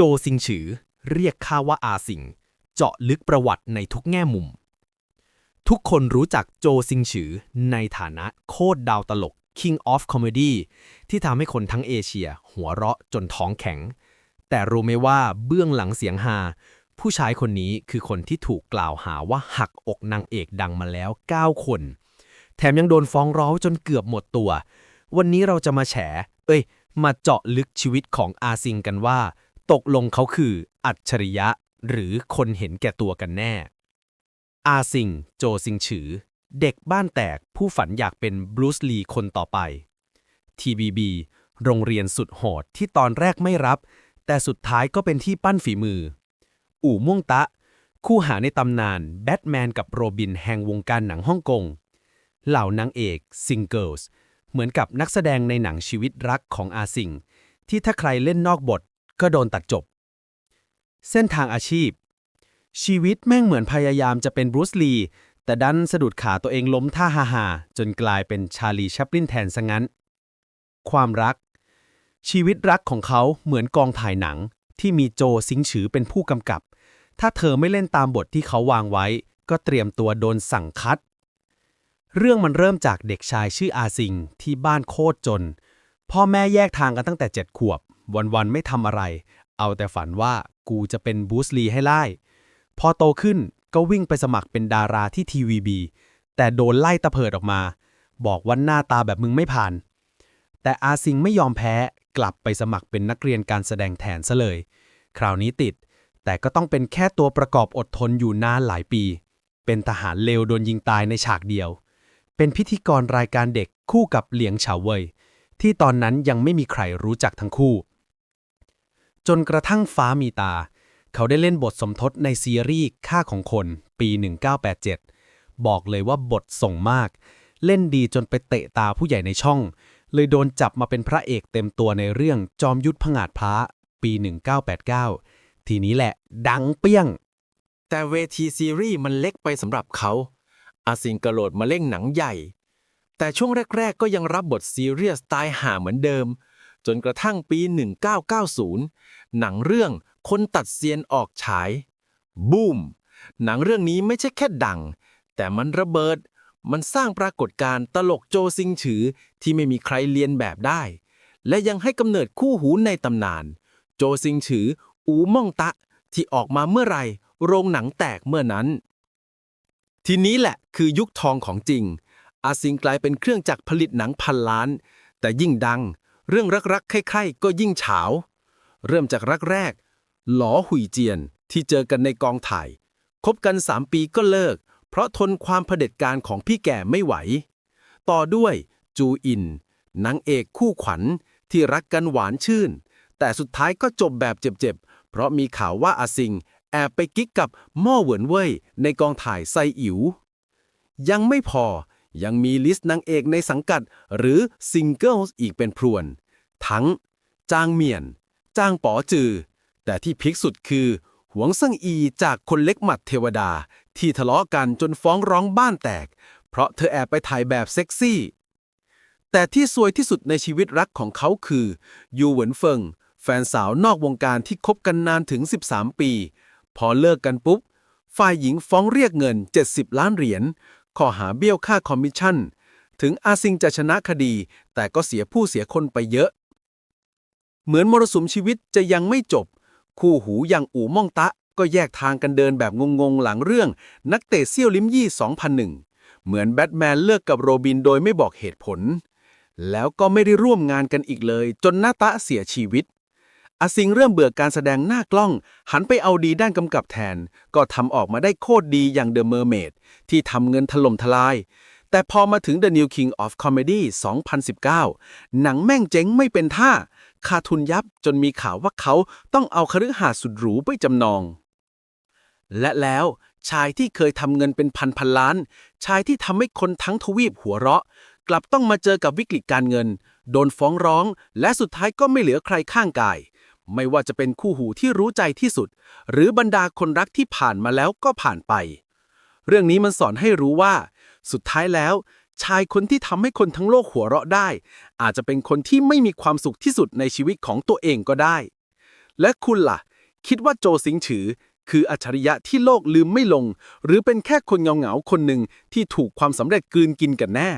จซิงฉือ เรียกข้าว่าอาสิง เจาะลึกประวัติในทุกแง่มุม ทุกคนรู้จักโจซิงฉือในฐานะโคตรดาวตลก King of Comedy ที่ทำให้คนทั้งเอเชีย หัวเราะจนท้องแข็ง แต่รู้ไหมว่าเบื้องหลังเสียงฮาผู้ชายคนนี้คือคนที่ถูกกล่าวหาว่าหักอกนางเอกดังมาแล้ว 9 คน แถมยังโดนฟ้องร้องจนเกือบหมดตัว วันนี้เราจะมาแฉ เอ้ย มาเจาะลึกชีวิตของอาซิงกันว่า ตกลงเขาคือ อัจฉริยะ หรือคนเห็นแก่ตัวกันแน่ อาซิง โจซิงฉือ เด็กบ้านแตกผู้ฝันอยากเป็นบรูซลีคนต่อไป TBB โรงเรียนสุดโหดที่ตอนแรกไม่รับ แต่สุดท้ายก็เป็นที่ปั้นฝีมือ อู่ม่วงตะ คู่หาในตำนานแบทแมนกับโรบินแห่งวงการหนังฮ่องกง เหล่านางเอกซิงเกิลส์เหมือนกับนักแสดงในหนังชีวิตรักของอาซิงที่ถ้าใครเล่นนอกบท ก็โดนตัดจบ เส้นทางอาชีพ ชีวิตแม่งเหมือนพยายามจะเป็นบรูซลี แต่ดันสะดุดขาตัวเองล้มท่าฮาฮาจนกลายเป็นชาลีชัปลินแทนซะงั้น ความรัก ชีวิตรักของเขาเหมือนกองถ่ายหนัง ที่มีโจซิงฉือเป็นผู้กำกับ ถ้าเธอไม่เล่นตามบทที่เขาวางไว้ ก็เตรียมตัวโดนสั่งคัดเรื่องมันเริ่มจากเด็กชายชื่ออาซิงที่บ้านโคตรจน พ่อแม่แยกทางกันตั้งแต่เจ็ดขวบ วันๆไม่ทำอะไร เอาแต่ฝันว่ากูจะเป็นบูสลีให้ไล่ พอโตขึ้นก็วิ่งไปสมัครเป็นดาราที่ทีวีบีแต่โดนไล่ตะเพิดออกมา บอกว่าหน้าตาแบบมึงไม่ผ่าน แต่อาซิงไม่ยอมแพ้กลับไปสมัครเป็นนักเรียนการแสดงแทนซะเลย คราวนี้ติด แต่ก็ต้องเป็นแค่ตัวประกอบอดทนอยู่นานหลายปี เป็นทหารเลวโดนยิงตายในฉากเดียว เป็นพิธีกรรายการเด็กคู่กับเหลียงเฉาเว่ยที่ตอนนั้นยังไม่มีใครรู้จักทั้งคู่ จนกระทั่งฟ้ามีตา เขาได้เล่นบทสมทศในซีรีส์ค่าของคน ปี 1987 บอกเลยว่าบทส่งมาก เล่นดีจนไปเตะตาผู้ใหญ่ในช่อง เลยโดนจับมาเป็นพระเอกเต็มตัวในเรื่องจอมยุทธผงาดพระปี 1989 ทีนี้แหละ ดังเปี้ยง แต่เวทีซีรีส์มันเล็กไปสำหรับเขา อาซิงกระโดดมาเล่นหนังใหญ่ แต่ช่วงแรก ๆ ก็ยังรับบทซีเรียสตายห่าเหมือนเดิม จนกระทั่งปี 1990 หนังเรื่องคนตัดเซียนออกฉาย บูม หนังเรื่องนี้ไม่ใช่แค่ดัง แต่มันระเบิด มันสร้างปรากฏการณ์ตลกโจซิงฉือที่ไม่มีใครเลียนแบบได้ และยังให้กำเนิดคู่หูในตำนาน โจซิงฉือ อูม่องตะ ที่ออกมาเมื่อไรโรงหนังแตกเมื่อนั้น ทีนี้แหละคือยุคทองของจริง อาซิงกลายเป็นเครื่องจักรผลิตหนังพันล้าน แต่ยิ่งดัง เรื่องรักๆ ใคร่ๆ ก็ยิ่งเฉา เริ่มจากรักแรก หลอหุยเจียนที่เจอกันในกองถ่าย คบกัน 3 ปีก็เลิก เพราะทนความเผด็จการของพี่แก่ไม่ไหว ต่อด้วยจูอินนางเอกคู่ขวัญที่รักกันหวานชื่น แต่สุดท้ายก็จบแบบเจ็บๆ เพราะมีข่าวว่าอาซิง แอบไปกิ๊กกับม่อเหวินเว่ยในกองถ่ายไซอิ๋วยังไม่พอ ยังมีลิสต์นางเอกในสังกัด หรือซิงเกิลอีกเป็นพรวน ทั้ง จางเมียน จางป๋อจือ แต่ที่พิกสุดคือ หวงเซิงอีจากคนเล็กหมัดเทวดา ที่ทะเลาะกันจนฟ้องร้องบ้านแตก เพราะเธอแอบไปถ่ายแบบเซ็กซี่ แต่ที่ซวยที่สุดในชีวิตรักของเขาคือ ยูเหวินเฟิง แฟนสาวนอกวงการที่คบกันนานถึง 13 ปี พอเลิกกันปุ๊บฝ่ายหญิงฟ้องเรียกเงิน 70 ล้านเหรียญ ข้อหาเบี้ยวค่าคอมมิชชั่น ถึงอาซิงจะชนะคดี แต่ก็เสียผู้เสียคนไปเยอะ เหมือนมรสุมชีวิตจะยังไม่จบ คู่หูอย่างอู่ม่องตะ ก็แยกทางกันเดินแบบงงๆ หลังเรื่อง นักเตะเซี่ยวลิมยี่ 2001 เหมือนแบทแมนเลิกกับโรบินโดยไม่บอกเหตุผล แล้วก็ไม่ได้ร่วมงานกันอีกเลย จนหน้าตะเสียชีวิต อาซิงเริ่มเบื่อการแสดงหน้ากล้อง หันไปเอาดีด้านกำกับแทน ก็ทำออกมาได้โคตรดีอย่าง The Mermaid ที่ทำเงินถล่มทลาย แต่พอมาถึง The New King of Comedy 2019 หนังแม่งเจ๊งไม่เป็นท่าขาดทุนยับจนมีข่าวว่าเขาต้องเอาคฤหาสน์สุดหรูไปจำนอง และแล้วชายที่เคยทำเงินเป็นพันพันล้าน ชายที่ทำให้คนทั้งทวีปหัวเราะ กลับต้องมาเจอกับวิกฤตการเงิน โดนฟ้องร้อง และสุดท้ายก็ไม่เหลือใครข้างกาย ไม่ว่าจะเป็นคู่หูที่รู้ใจที่สุด หรือบรรดาคนรักที่ผ่านมาแล้วก็ผ่านไป เรื่องนี้มันสอนให้รู้ว่า สุดท้ายแล้ว ชายคนที่ทำให้คนทั้งโลกหัวเราะได้ อาจจะเป็นคนที่ไม่มีความสุขที่สุดในชีวิตของตัวเองก็ได้ และคุณล่ะ คิดว่าโจซิงฉือ คืออัจฉริยะที่โลกลืมไม่ลง หรือเป็นแค่คนเงาๆคนหนึ่งที่ถูกความสำเร็จกลืนกินกันแน่